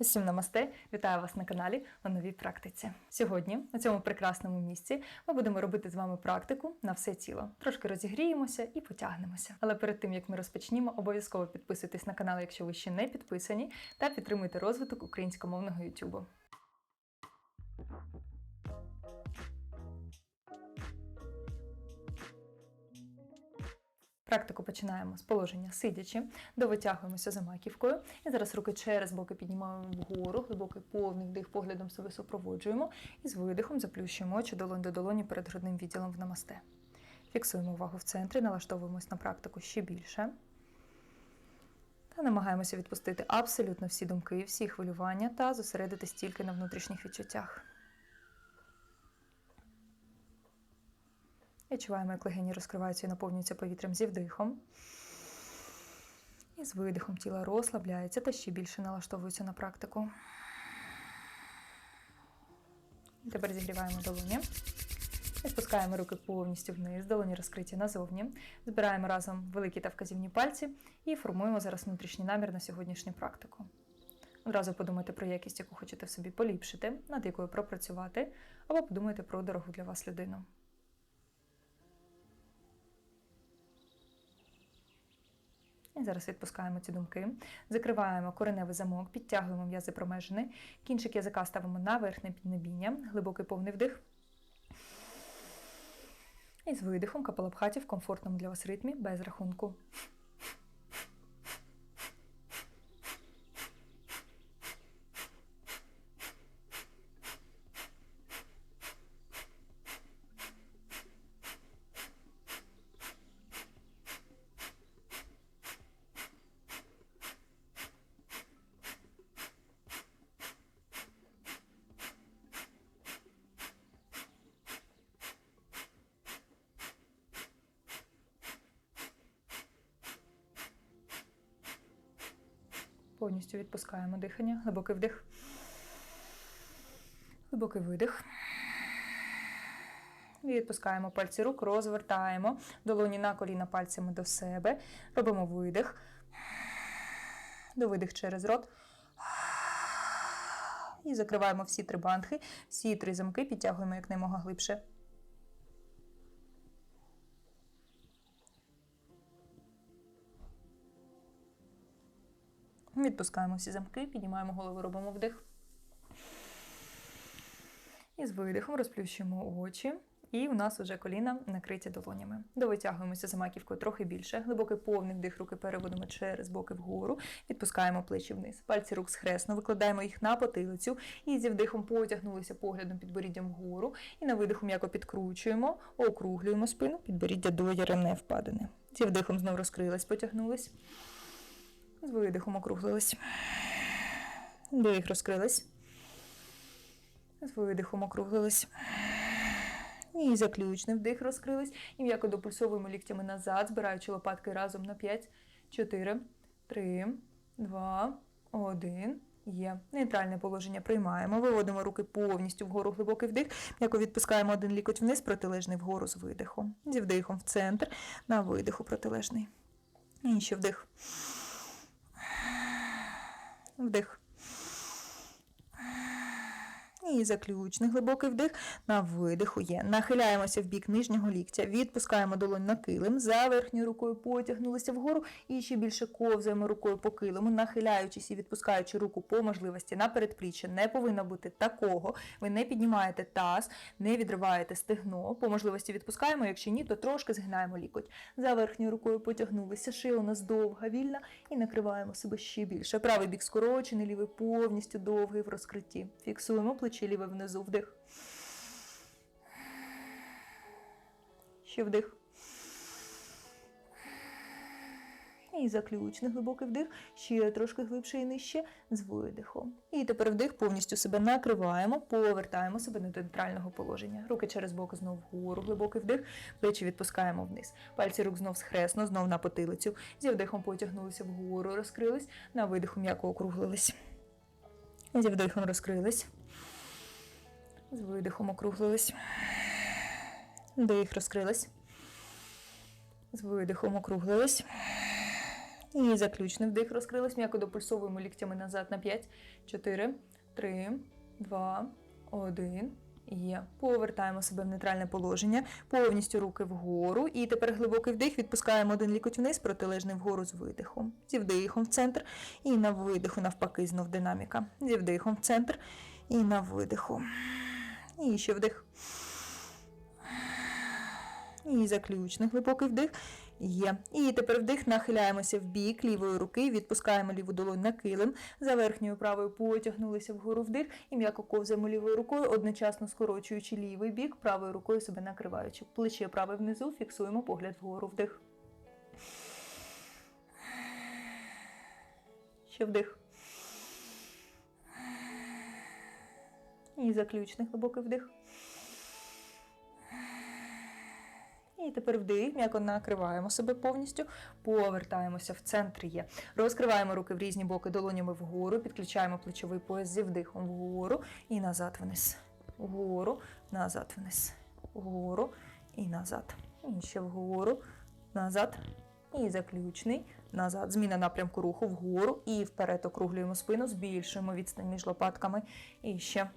Усім намасте! Вітаю вас на каналі у новій практиці. Сьогодні на цьому прекрасному місці ми будемо робити з вами практику на все тіло. Трошки розігріємося і потягнемося. Але перед тим як ми розпочнімо, обов'язково підписуйтесь на канал, якщо ви ще не підписані, та підтримуйте розвиток українськомовного YouTube. Практику починаємо з положення сидячи, довитягуємося за маківкою. І зараз руки через боки піднімаємо вгору, глибокий повний вдих поглядом себе супроводжуємо. І з видихом заплющуємо очі долонь до долоні перед грудним відділом в намасте. Фіксуємо увагу в центрі, налаштовуємось на практику ще більше. Та намагаємося відпустити абсолютно всі думки, всі хвилювання та зосередитись тільки на внутрішніх відчуттях. Відчуваємо, як легені розкриваються і наповнюються повітрям зі вдихом. І з видихом тіло розслабляється та ще більше налаштовується на практику. Тепер зігріваємо долоні. І спускаємо руки повністю вниз, долоні розкриті назовні. Збираємо разом великі та вказівні пальці і формуємо зараз внутрішній намір на сьогоднішню практику. Одразу подумайте про якість, яку хочете в собі поліпшити, над якою пропрацювати, або подумайте про дорогу для вас людину. І зараз відпускаємо ці думки, закриваємо кореневий замок, підтягуємо м'язи промежини, кінчик язика ставимо на верхнє піднебіння, глибокий повний вдих. І з видихом капалабхаті в комфортному для вас ритмі без рахунку. Повністю відпускаємо дихання, глибокий вдих, глибокий видих. Відпускаємо пальці рук, розвертаємо долоні на коліна пальцями до себе. Робимо видих. До видих через рот. І закриваємо всі три бандхи, всі три замки, підтягуємо якнаймога глибше. Відпускаємо всі замки, піднімаємо голову, робимо вдих. І з видихом розплющуємо очі. І у нас вже коліна накриті долонями. Довитягуємося за маківкою трохи більше. Глибокий повний вдих, руки переводимо через боки вгору, відпускаємо плечі вниз. Пальці рук схресно, викладаємо їх на потилицю і зі вдихом потягнулися поглядом підборіддям вгору. І на видиху м'яко підкручуємо, округлюємо спину, підборіддя до яремне впадене. Зі вдихом знову розкрились, потягнулись. З видихом округлились. Вдих розкрились. З видихом округлились. І заключний вдих розкрились. І м'яко допульсовуємо ліктями назад, збираючи лопатки разом на 5, 4, 3, 2, 1. Є. Нейтральне положення приймаємо. Виводимо руки повністю вгору глибокий вдих. М'яко відпускаємо один лікоть вниз, протилежний вгору з видихом. Зі вдихом в центр, на видиху протилежний. І ще вдих. Вдих. І заключний глибокий вдих. На видиху є. Нахиляємося в бік нижнього ліктя, відпускаємо долонь на килим, за верхньою рукою потягнулися вгору і ще більше ковзаємо рукою по килиму, нахиляючись і відпускаючи руку по можливості на передпліччя. Не повинно бути такого. Ви не піднімаєте таз, не відриваєте стегно. По можливості відпускаємо, якщо ні, то трошки згинаємо лікоть. За верхньою рукою потягнулися, шия у нас довга, вільна, і накриваємо себе ще більше. Правий бік скорочений, лівий повністю довгий в розкритті. Фіксуємо плечі ліве внизу вдих. Ще вдих. І заключний глибокий вдих, ще трошки глибше і нижче з видихом. І тепер вдих, повністю себе накриваємо, повертаємо себе до нейтрального положення. Руки через боки знов вгору, глибокий вдих, плечі відпускаємо вниз. Пальці рук знов схресно, знов на потилицю. Зі вдихом потягнулися вгору, розкрились, на видиху м'яко округлились. Зі вдихом розкрились. З видихом округлились. Вдих розкрились. З видихом округлились. І заключний вдих розкрились. М'яко допульсовуємо ліктями назад на 5, 4, 3, 2, 1. Є. Повертаємо себе в нейтральне положення, повністю руки вгору. І тепер глибокий вдих. Відпускаємо один лікоть вниз, протилежний вгору з видихом. Зі вдихом в центр. І на видиху, навпаки, знов динаміка. Зі вдихом в центр. І на видиху. І ще вдих. І заключний глибокий вдих. Є. І тепер вдих, нахиляємося в бік лівої руки, відпускаємо ліву долонь на килим, за верхньою правою потягнулися вгору вдих і м'яко ковзаємо лівою рукою, одночасно скорочуючи лівий бік, правою рукою себе накриваючи. Плече праве внизу, фіксуємо погляд вгору вдих. Ще вдих. І заключний глибокий вдих. І тепер вдих, м'яко накриваємо себе повністю, повертаємося в центр є. Розкриваємо руки в різні боки долонями вгору, підключаємо плечовий пояс зі вдихом вгору і назад вниз. Вгору, назад вниз. Вгору і назад. І ще вгору, назад. І заключний. Назад. Зміна напрямку руху вгору і вперед округлюємо спину, збільшуємо відстань між лопатками. І ще.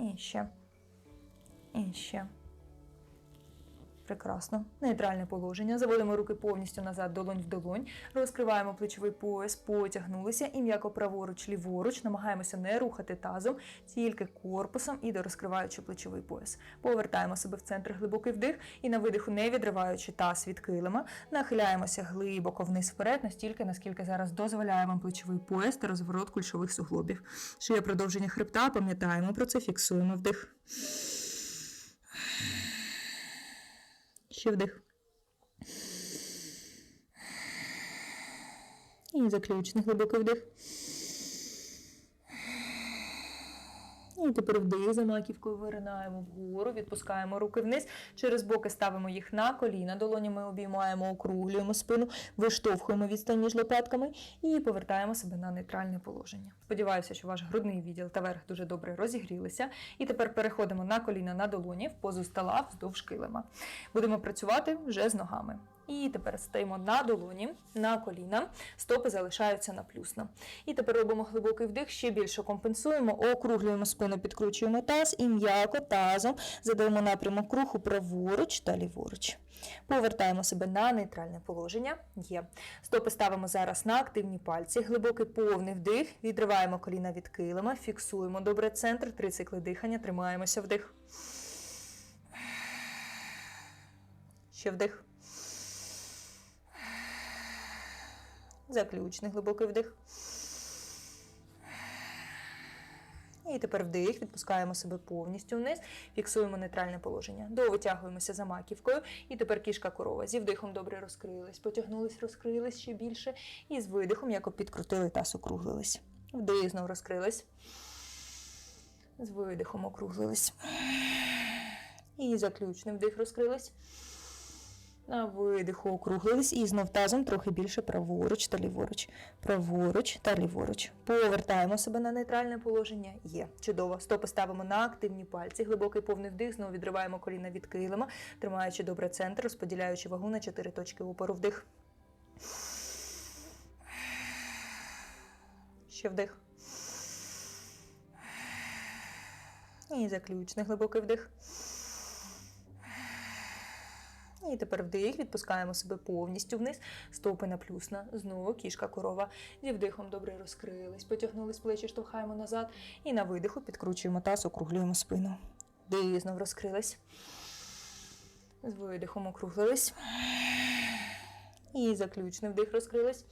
І ще. Прекрасно. Нейтральне положення. Заводимо руки повністю назад, долонь в долонь. Розкриваємо плечовий пояс, потягнулися і м'яко праворуч, ліворуч. Намагаємося не рухати тазом, тільки корпусом і дорозкриваючи плечовий пояс. Повертаємо себе в центр глибокий вдих і на видиху, не відриваючи таз від килима, нахиляємося глибоко вниз вперед, настільки, наскільки зараз дозволяємо плечовий пояс та розворот кульшових суглобів. Шия продовження хребта, пам'ятаємо про це, фіксуємо вдих. Ще вдих. І заключний глибокий вдих. І тепер вдих за маківкою виринаємо вгору, відпускаємо руки вниз. Через боки ставимо їх на коліна, долонями обіймаємо, округлюємо спину, виштовхуємо відстань між лопатками і повертаємо себе на нейтральне положення. Сподіваюся, що ваш грудний відділ та верх дуже добре розігрілися. І тепер переходимо на коліна на долоні в позу стола вздовж килима. Будемо працювати вже з ногами. І тепер стоїмо на долоні, на коліна, стопи залишаються на плюсно. І тепер робимо глибокий вдих, ще більше компенсуємо, округлюємо спину, підкручуємо таз і м'яко тазом задаємо напрямок руху праворуч та ліворуч. Повертаємо себе на нейтральне положення. Є. Стопи ставимо зараз на активні пальці. Глибокий повний вдих. Відриваємо коліна від килима, фіксуємо добре центр, три цикли дихання, тримаємося вдих. Ще вдих. Заключний глибокий вдих. І тепер вдих, відпускаємо себе повністю вниз, фіксуємо нейтральне положення. Довитягуємося за маківкою. І тепер кішка корова. Зі вдихом добре розкрились, потягнулись, розкрились ще більше. І з видихом, як підкрутили таз, округлились. Вдих, знов розкрились. З видихом округлились. І заключним вдих розкрились. На видиху округлились і знов тазом трохи більше праворуч та ліворуч. Праворуч та ліворуч. Повертаємо себе на нейтральне положення. Є. Чудово. Стопи ставимо на активні пальці. Глибокий повний вдих. Знову відриваємо коліна від килима, тримаючи добре центр, розподіляючи вагу на 4 точки опору. Вдих. Ще вдих. І заключний глибокий вдих. І тепер вдих, відпускаємо себе повністю вниз, стопи на плюсна. Знову кішка корова. Зі вдихом добре розкрились, потягнулись плечі, штовхаємо назад. І на видиху підкручуємо таз, округлюємо спину. Вдих, знов розкрились. З видихом округлились. І заключний вдих розкрились.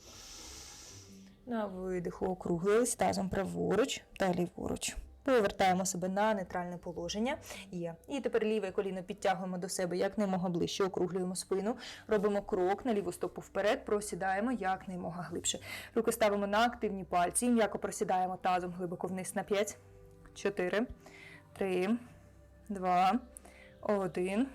На видиху округлились тазом праворуч та ліворуч. Повертаємо себе на нейтральне положення. Є. І тепер ліве коліно підтягуємо до себе якнаймога ближче, округлюємо спину. Робимо крок на ліву стопу вперед, просідаємо якнаймога глибше. Руки ставимо на активні пальці. М'яко просідаємо тазом глибоко вниз на 5, 4, 3, 2, 1.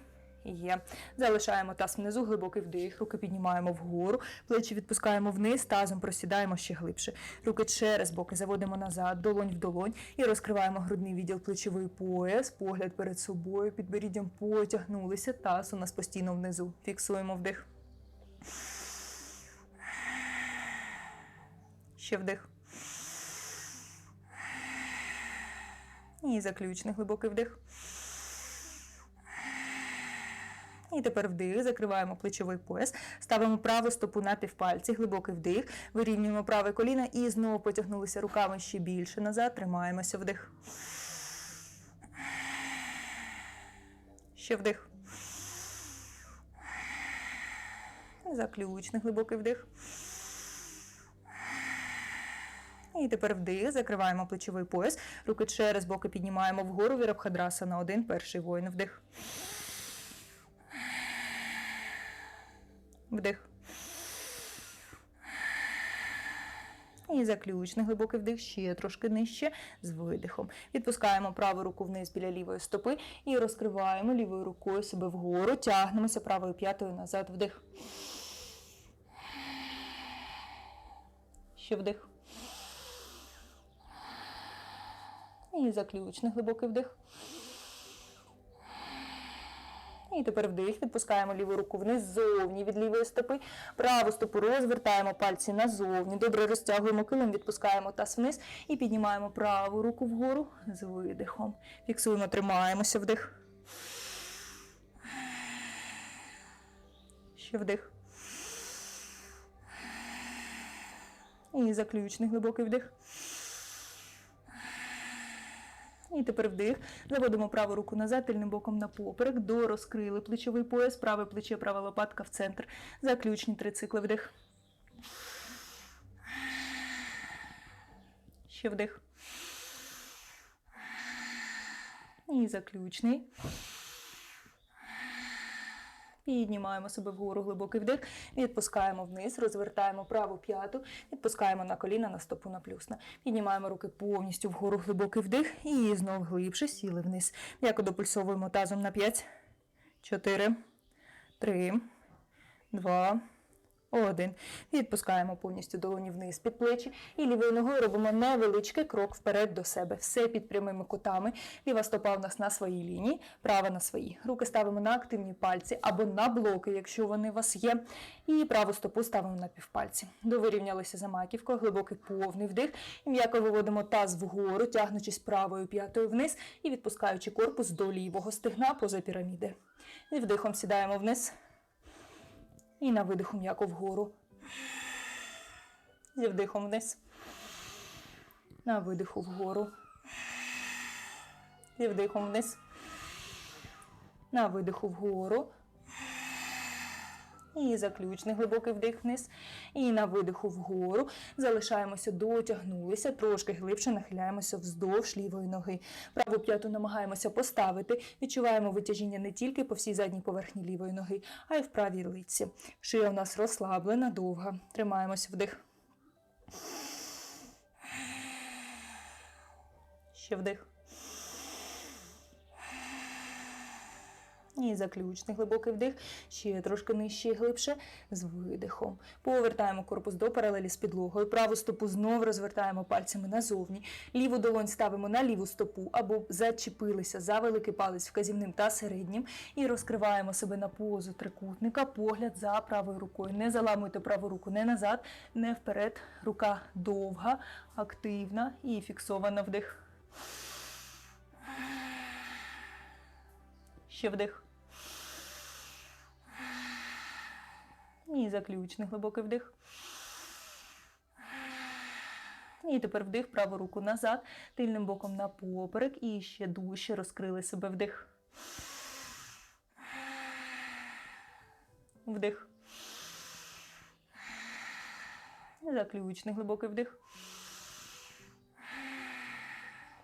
Є. Залишаємо таз внизу, глибокий вдих, руки піднімаємо вгору, плечі відпускаємо вниз, тазом просідаємо ще глибше. Руки через боки заводимо назад, долонь в долонь і розкриваємо грудний відділ плечовий пояс, погляд перед собою, під підборіддям потягнулися. Таз у нас постійно внизу. Фіксуємо вдих. Ще вдих. І заключний глибокий вдих. І тепер вдих, закриваємо плечовий пояс, ставимо праву стопу на півпальці, глибокий вдих, вирівнюємо праве коліно і знову потягнулися руками ще більше назад, тримаємося вдих. Ще вдих. Заключний глибокий вдих. І тепер вдих, закриваємо плечовий пояс, руки через боки піднімаємо вгору, вірабхадраса на один, перший воїн, вдих. Вдих. І заключний глибокий вдих, ще трошки нижче з видихом. Відпускаємо праву руку вниз біля лівої стопи і розкриваємо лівою рукою себе вгору, тягнемося правою п'ятою назад, вдих. Ще вдих. І заключний глибокий вдих. І тепер вдих, відпускаємо ліву руку вниз ззовні від лівої стопи. Праву стопу розвертаємо пальці назовні. Добре розтягуємо килим, відпускаємо таз вниз і піднімаємо праву руку вгору з видихом. Фіксуємо, тримаємося вдих. Ще вдих. І заключний глибокий вдих. І тепер вдих. Заводимо праву руку назад, тильним боком на поперек. До розкрили плечовий пояс, праве плече, права лопатка в центр. Заключні три цикли вдих. Ще вдих. І заключний. Піднімаємо себе вгору глибокий вдих, відпускаємо вниз, розвертаємо праву п'яту, відпускаємо на коліна на стопу на плюсна. Піднімаємо руки повністю вгору глибокий вдих і знов глибше сіли вниз. М'яко допульсовуємо тазом на 5, 4, 3, 2, один. Відпускаємо повністю долоні вниз під плечі. І лівою ногою робимо невеличкий крок вперед до себе. Все під прямими кутами. Ліва стопа у нас на своїй лінії, права на своїй. Руки ставимо на активні пальці або на блоки, якщо вони у вас є. І праву стопу ставимо на півпальці. Довирівнялися за маківкою, глибокий повний вдих. І м'яко виводимо таз вгору, тягнучись правою п'ятою вниз і відпускаючи корпус до лівого стегна поза піраміди. І вдихом сідаємо вниз. І на видиху м'яко вгору. Зі вдихом вниз. На видиху вгору. Зі вдихом вниз. На видиху вгору. І заключний глибокий вдих вниз. І на видиху вгору. Залишаємося, дотягнулися, трошки глибше нахиляємося вздовж лівої ноги. Праву п'яту намагаємося поставити. Відчуваємо витяжіння не тільки по всій задній поверхні лівої ноги, а й в правій лиці. Шия у нас розслаблена, довга. Тримаємося вдих. Ще вдих. І заключний глибокий вдих, ще трошки нижче і глибше з видихом. Повертаємо корпус до паралелі з підлогою. Праву стопу знову розвертаємо пальцями назовні. Ліву долонь ставимо на ліву стопу або зачепилися за великий палець вказівним та середнім. І розкриваємо себе на позу трикутника, погляд за правою рукою. Не заламуйте праву руку не назад, не вперед. Рука довга, активна і фіксована вдих. Ще вдих. І заключний глибокий вдих. І тепер вдих, праву руку назад, тильним боком на поперек. І ще дужче розкрили себе вдих. Вдих. Заключний глибокий вдих.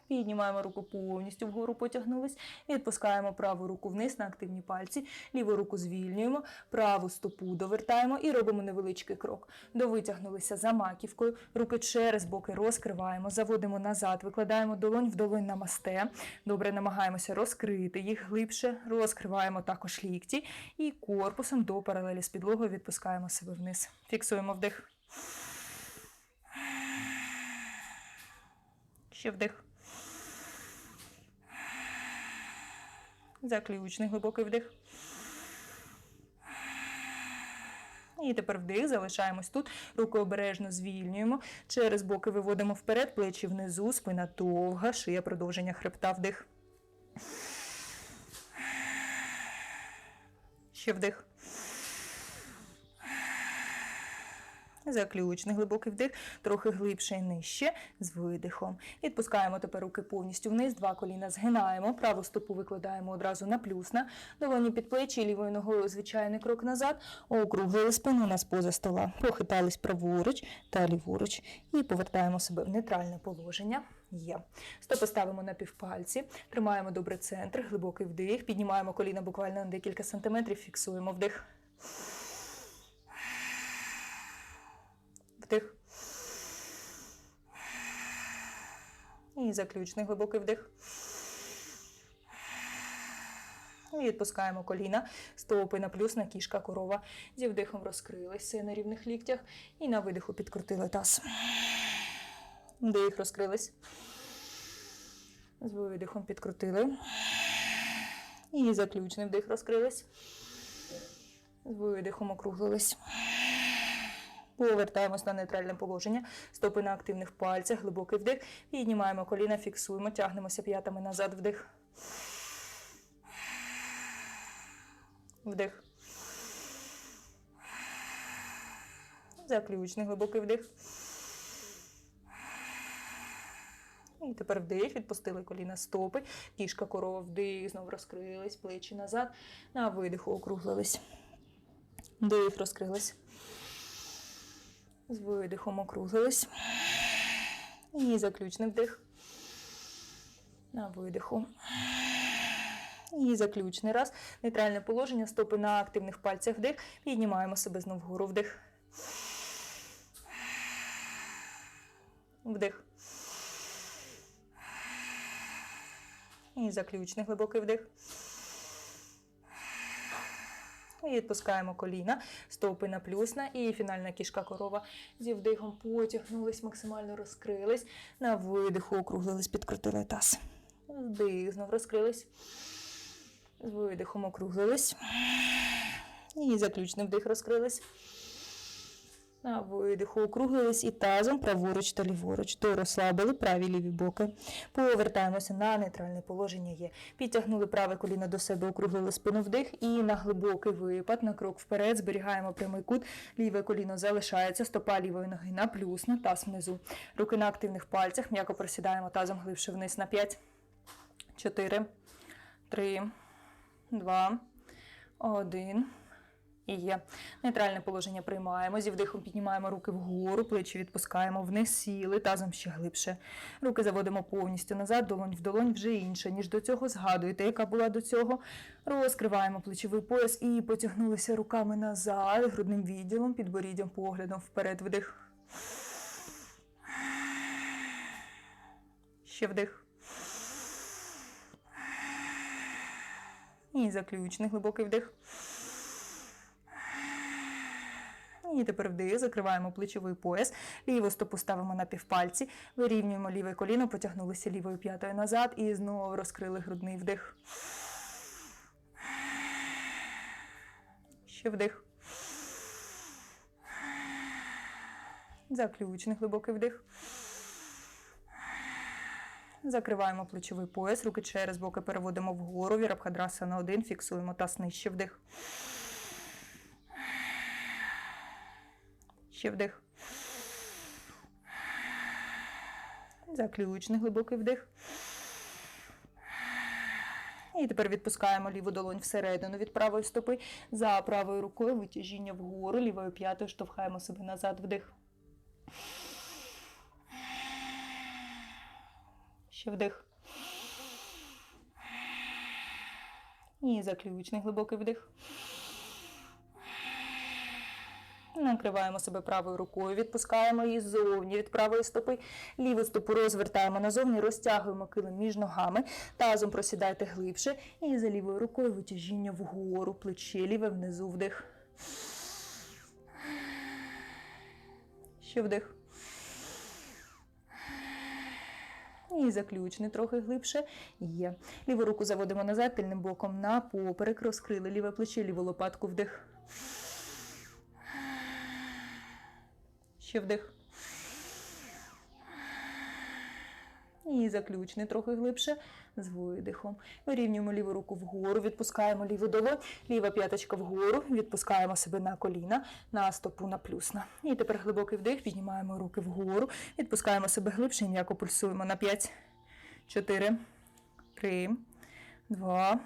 Піднімаємо руку повністю вгору, потягнулись. Відпускаємо праву руку вниз на активні пальці. Ліву руку звільнюємо, праву стопу довертаємо і робимо невеличкий крок. Довитягнулися за маківкою. Руки через боки розкриваємо, заводимо назад, викладаємо долонь в долонь на масте. Добре, намагаємося розкрити їх глибше, розкриваємо також лікті і корпусом до паралелі з підлогою відпускаємо себе вниз. Фіксуємо вдих. Ще вдих. Заключний глибокий вдих. І тепер вдих, залишаємось тут. Руки обережно звільнюємо. Через боки виводимо вперед, плечі внизу, спина довга, шия продовження хребта вдих. Ще вдих. Заключний глибокий вдих, трохи глибше і нижче з видихом. Відпускаємо тепер руки повністю вниз, два коліна згинаємо, праву стопу викладаємо одразу на плюсна, долоні під плечі, лівою ногою звичайний крок назад, округлили спину у нас поза стола, похитались праворуч та ліворуч і повертаємо себе в нейтральне положення. Є. Стопи ставимо на півпальці, тримаємо добре центр, глибокий вдих, піднімаємо коліна буквально на декілька сантиметрів, фіксуємо вдих. Вдих. І заключний глибокий вдих. І відпускаємо коліна, стопи на плюс, на кішка, корова. Зі вдихом розкрилися на рівних ліктях. І на видиху підкрутили таз. Вдих, розкрились. З видихом підкрутили. І заключний вдих розкрились. З видихом округлились. Повертаємось на нейтральне положення. Стопи на активних пальцях, глибокий вдих. Піднімаємо коліна, фіксуємо, тягнемося п'ятами назад, вдих. Вдих. Заключний глибокий вдих. І тепер вдих, відпустили коліна стопи, кішка корова вдих, знову розкрились, плечі назад. На видиху округлились. Вдих, розкрились. З видихом округлились. І заключний вдих. На видиху. І заключний раз. Нейтральне положення, стопи на активних пальцях вдих. Піднімаємо себе знов вгору вдих. Вдих. І заключний глибокий вдих. І відпускаємо коліна, стопи на плюсна і фінальна кішка корова. Зі вдихом потягнулись, максимально розкрились. На видиху округлились, підкрутили таз. Вдих, знов розкрились. З видихом округлились. І заключний вдих розкрились. На видиху округлились і тазом праворуч та ліворуч. То розслабили праві ліві боки. Повертаємося на нейтральне положення є. Підтягнули праве коліно до себе, округлили спину вдих і на глибокий випад, на крок вперед, зберігаємо прямий кут. Ліве коліно залишається, стопа лівої ноги на плюс, на таз внизу. Руки на активних пальцях. М'яко просідаємо тазом глибше вниз на 5, 4, 3, 2, 1. І є. Нейтральне положення приймаємо. Зі вдихом піднімаємо руки вгору, плечі відпускаємо вниз, сіли, тазом ще глибше. Руки заводимо повністю назад, долонь в долонь вже інше, ніж до цього. Згадуєте, яка була до цього. Розкриваємо плечовий пояс і потягнулися руками назад, грудним відділом, підборіддям, поглядом вперед. Вдих. Ще вдих. І заключний глибокий вдих. І тепер вдих, закриваємо плечовий пояс, ліву стопу ставимо на півпальці, вирівнюємо ліве коліно, потягнулися лівою п'ятою назад і знову розкрили грудний вдих. Ще вдих. Заключний глибокий вдих. Закриваємо плечовий пояс, руки через боки переводимо вгору, вірабхадраса на один, фіксуємо таз нижче вдих. Ще вдих. Заключний глибокий вдих. І тепер відпускаємо ліву долонь всередину від правої стопи. За правою рукою витяжіння вгору, лівою п'ятою штовхаємо себе назад вдих. Ще вдих. І заключний глибокий вдих. Накриваємо себе правою рукою, відпускаємо її ззовні від правої стопи. Ліву стопу розвертаємо назовні, розтягуємо килим між ногами. Тазом просідайте глибше. І за лівою рукою витяжіння вгору, плече ліве внизу вдих. Ще вдих. І заключний трохи глибше. Є. Ліву руку заводимо назад, тильним боком на поперек, розкрили ліве плече, ліву лопатку вдих. Ще вдих. І заключний трохи глибше з видихом. Вирівнюємо ліву руку вгору, відпускаємо ліву долонь, ліва п'яточка вгору, відпускаємо себе на коліна, на стопу на плюсна. І тепер глибокий вдих, піднімаємо руки вгору, відпускаємо себе глибше м'яко пульсуємо на 5, 4, 3, 2,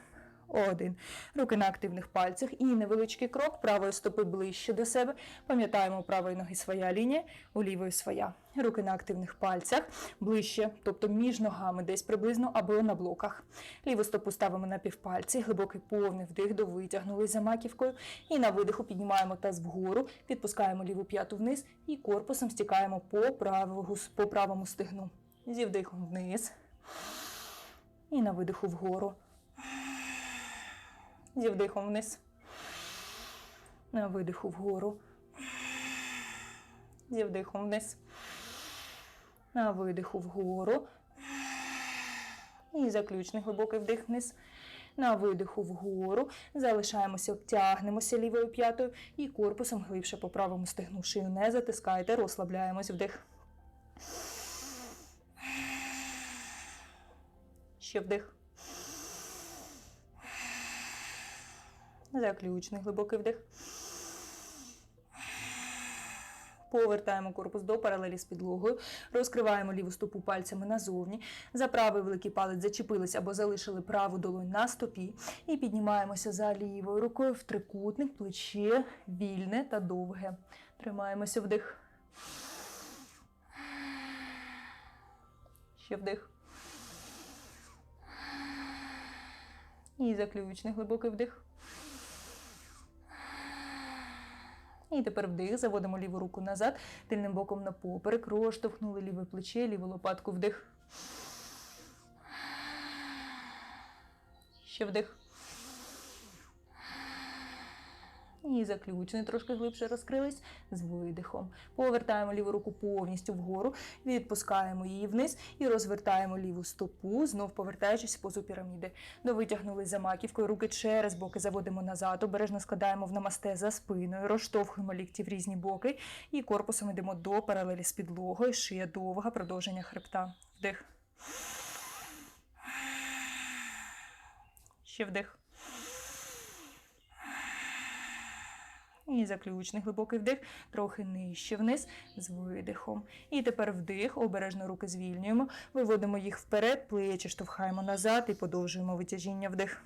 один. Руки на активних пальцях і невеличкий крок правої стопи ближче до себе. Пам'ятаємо, у правої ноги своя лінія, у лівої своя. Руки на активних пальцях ближче, тобто між ногами, десь приблизно або на блоках. Ліву стопу ставимо на півпальці, глибокий повний вдих, довитягнули за маківкою. І на видиху піднімаємо таз вгору, підпускаємо ліву п'яту вниз і корпусом стікаємо по правому, по правому стегну. Зі вдихом вниз. І на видиху вгору. Зі вдихом вниз. На видиху вгору. Зі вдихом вниз. На видиху вгору. І заключний глибокий вдих вниз. На видиху вгору. Залишаємося, обтягнемося лівою п'ятою і корпусом глибше по правому стегну. Шию не затискайте, розслабляємось вдих. Ще вдих. Заключний глибокий вдих. Повертаємо корпус до паралелі з підлогою, розкриваємо ліву стопу пальцями назовні. За правий великий палець зачепились або залишили праву долонь на стопі. І піднімаємося за лівою рукою в трикутник, плече вільне та довге. Тримаємося вдих. Ще вдих. І заключний глибокий вдих. І тепер вдих, заводимо ліву руку назад, тильним боком на поперек, розштовхнули ліве плече, ліву лопатку вдих. Ще вдих. І заключний, трошки глибше розкрились з видихом. Повертаємо ліву руку повністю вгору, відпускаємо її вниз і розвертаємо ліву стопу, знов повертаючись в позу піраміди. Довитягнули за маківкою, руки через боки заводимо назад, обережно складаємо в намасте за спиною, розштовхуємо лікті в різні боки і корпусом йдемо до паралелі з підлогою, шия довга, продовження хребта. Вдих. Ще вдих. І заключний глибокий вдих, трохи нижче вниз з видихом. І тепер вдих, обережно руки звільнюємо, виводимо їх вперед, плечі штовхаємо назад і подовжуємо витяжіння вдих.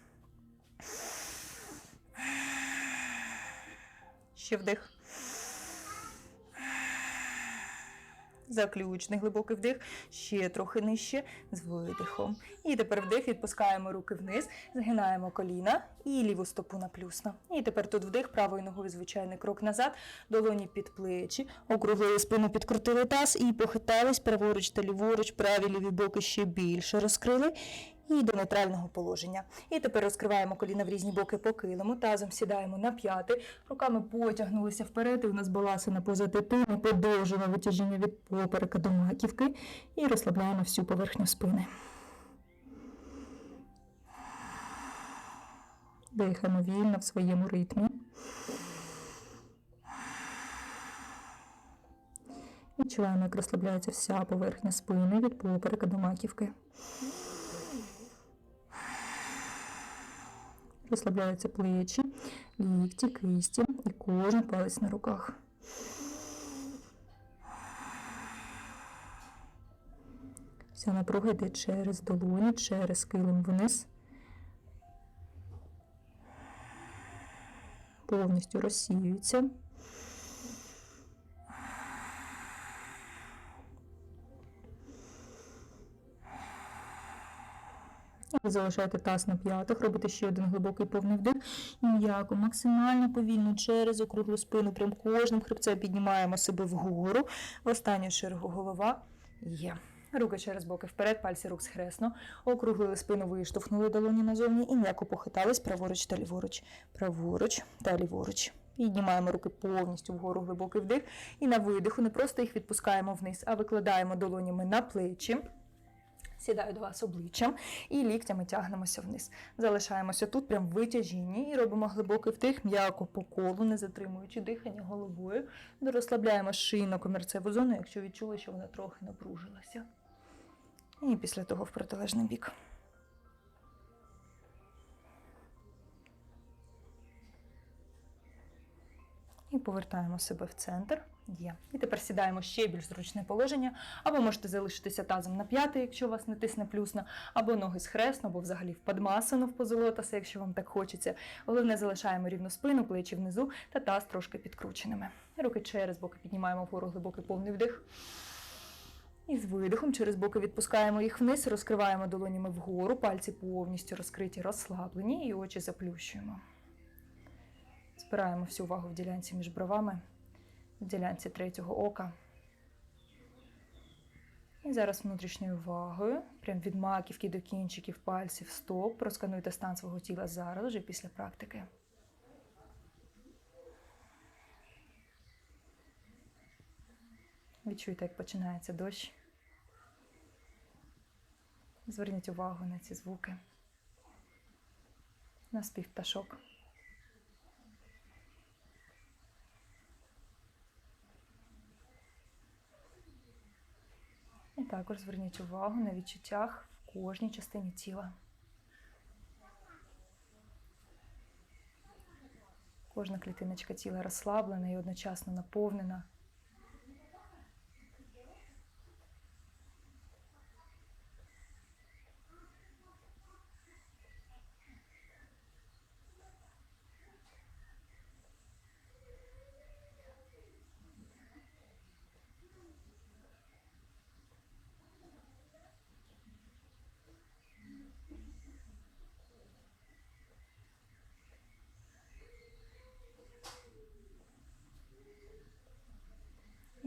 Ще вдих. Заключний глибокий вдих, ще трохи нижче з видихом. І тепер вдих, відпускаємо руки вниз, згинаємо коліна і ліву стопу на плюсно. І тепер тут вдих, правою ногою звичайний крок назад, долоні під плечі, округлили спину, підкрутили таз і похитались праворуч та ліворуч, праві ліві боки ще більше розкрили. І до нейтрального положення. І тепер розкриваємо коліна в різні боки по килиму, тазом сідаємо на п'яти, руками потягнулися вперед, і у нас баласина поза дитину, подовжуємо витяжіння від поперека до маківки і розслабляємо всю поверхню спини. Дихаємо вільно в своєму ритмі. Відчуваємо, як розслабляється вся поверхня спини від поперека до маківки. Розслабляються плечі, лікті, кисті і кожен палець на руках. Вся напруга йде через долоні, через килим вниз. Повністю розсіюється. Ви залишаєте таз на п'ятах, робите ще один глибокий повний вдих і м'яко, максимально повільно через округлу спину, прям кожним хребцем піднімаємо себе вгору. В останню чергу голова є. Руки через боки вперед, пальці рук схресно. Округлили спину, виштовхнули долоні назовні і м'яко похитались праворуч та ліворуч. Праворуч та ліворуч. Піднімаємо руки повністю вгору глибокий вдих. І на видиху не просто їх відпускаємо вниз, а викладаємо долонями на плечі. Сідаю до вас обличчям і ліктями тягнемося вниз. Залишаємося тут, прям витяжінні, і робимо глибокий вдих, м'яко по колу, не затримуючи дихання головою. Розслабляємо шийно комірцеву зону, якщо відчули, що вона трохи напружилася. І після того в протилежний бік. І повертаємо себе в центр. Є. І тепер сідаємо ще більш зручне положення, або можете залишитися тазом на п'ятий, якщо вас не тисне плюсно, або ноги схресно, або взагалі в падмасану в позолотаса, якщо вам так хочеться. Головне, залишаємо рівну спину, плечі внизу та таз трошки підкрученими. Руки через боки піднімаємо вгору глибокий повний вдих. І з видихом через боки відпускаємо їх вниз, розкриваємо долонями вгору, пальці повністю розкриті, розслаблені, і очі заплющуємо. Збираємо всю увагу в ділянці між бровами, в ділянці третього ока. І зараз внутрішньою увагою, прям від маківки до кінчиків пальців стоп, проскануйте стан свого тіла зараз, вже після практики. Відчуйте, як починається дощ. Зверніть увагу на ці звуки, на спів пташок. Також зверніть увагу на відчуттях в кожній частині тіла. Кожна клітиночка тіла розслаблена і одночасно наповнена.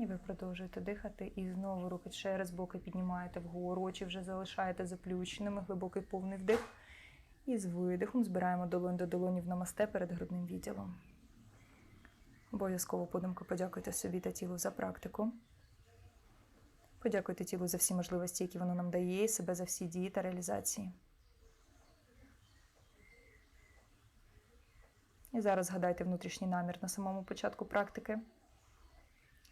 І ви продовжуєте дихати. І знову руки через боки піднімаєте вгору, очі вже залишаєте заплющеними, глибокий повний вдих. І з видихом збираємо долонь до долоні в намасте перед грудним відділом. Обов'язково подумки подякуйте собі та тілу за практику. Подякуйте тілу за всі можливості, які воно нам дає, і себе за всі дії та реалізації. І зараз згадайте внутрішній намір на самому початку практики.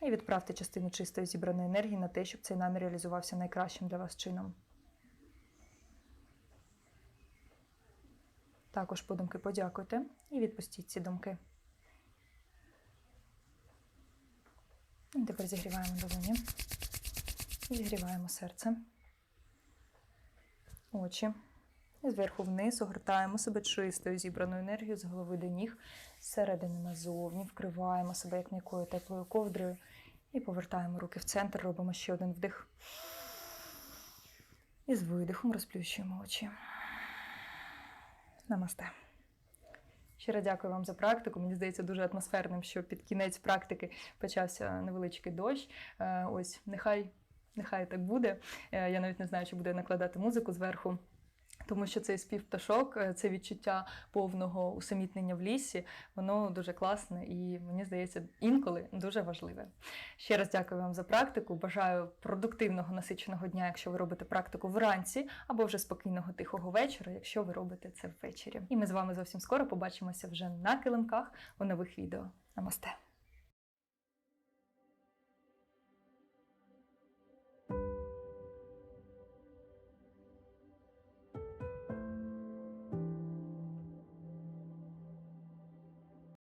І відправте частину чистої зібраної енергії на те, щоб цей намір реалізувався найкращим для вас чином. Також подумки подякуйте і відпустіть ці думки. І тепер зігріваємо долоні. Зігріваємо серце, очі. І зверху вниз огортаємо себе чистою зібраною енергією з голови до ніг, зсередини назовні, вкриваємо себе як м'якою теплою ковдрою і повертаємо руки в центр, робимо ще один вдих. І з видихом розплющуємо очі. Намасте. Щиро дякую вам за практику. Мені здається, дуже атмосферним, що під кінець практики почався невеличкий дощ. Е, Ось, нехай, нехай так буде. Е, Я навіть не знаю, чи буде накладати музику зверху. Тому що цей спів пташок, е, це відчуття повного усамітнення в лісі, воно дуже класне і мені здається, інколи дуже важливе. Ще раз дякую вам за практику. Бажаю продуктивного насиченого дня, якщо ви робите практику вранці, або вже спокійного тихого вечора, якщо ви робите це ввечері. І ми з вами зовсім скоро побачимося вже на килимках у нових відео. Намасте!